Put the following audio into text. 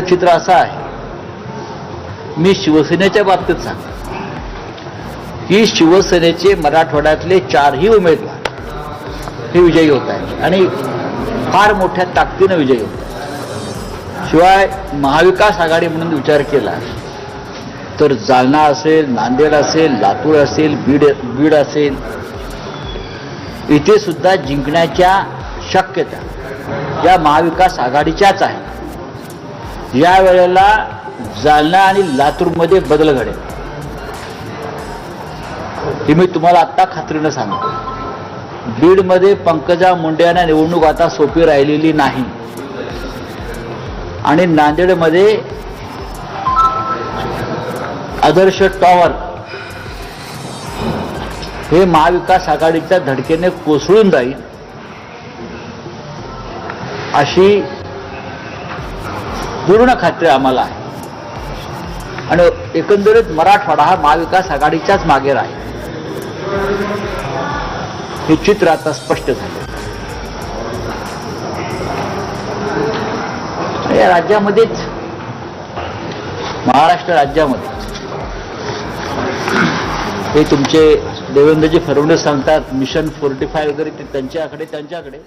चित्र असं आहे. मी शिवसेनेच्या बाबतीत सांग की शिवसेनेचे मराठवाड्यातले चारही उमेदवार हे विजयी होत आहेत आणि फार मोठ्या ताकदीनं विजयी होत आहेत. शिवाय महाविकास आघाडी म्हणून विचार केला तर जालना असेल नांदेड असेल लातूर असेल बीड बीड असेल इथे सुद्धा जिंकण्याच्या शक्यता या महाविकास आघाडीच्याच आहेत. या वेळेला जालना आणि लातूरमध्ये बदल घडेल. हे मी तुम्हाला आत्ता खात्रीनं सांगतो. बीडमध्ये पंकजा मुंडे यांना निवडणूक आता सोपी राहिलेली नाही. आणि नांदेडमध्ये आदर्श टॉवर हे महाविकास आघाडीच्या धडकेने कोसळून जाईल अशी पूर्ण खात्री आम्हाला आहे. आणि एकंदरीत मराठवाडा हा महाविकास आघाडीच्याच मागे राहील. हे चित्र आता स्पष्ट झालं. या राज्यामध्येच महाराष्ट्र राज्यामध्ये हे तुमचे देवेंद्रजी फडणवीस सांगतात मिशन फोर्टी फाय वगैरे ते त्यांच्याकडे त्यांच्याकडे.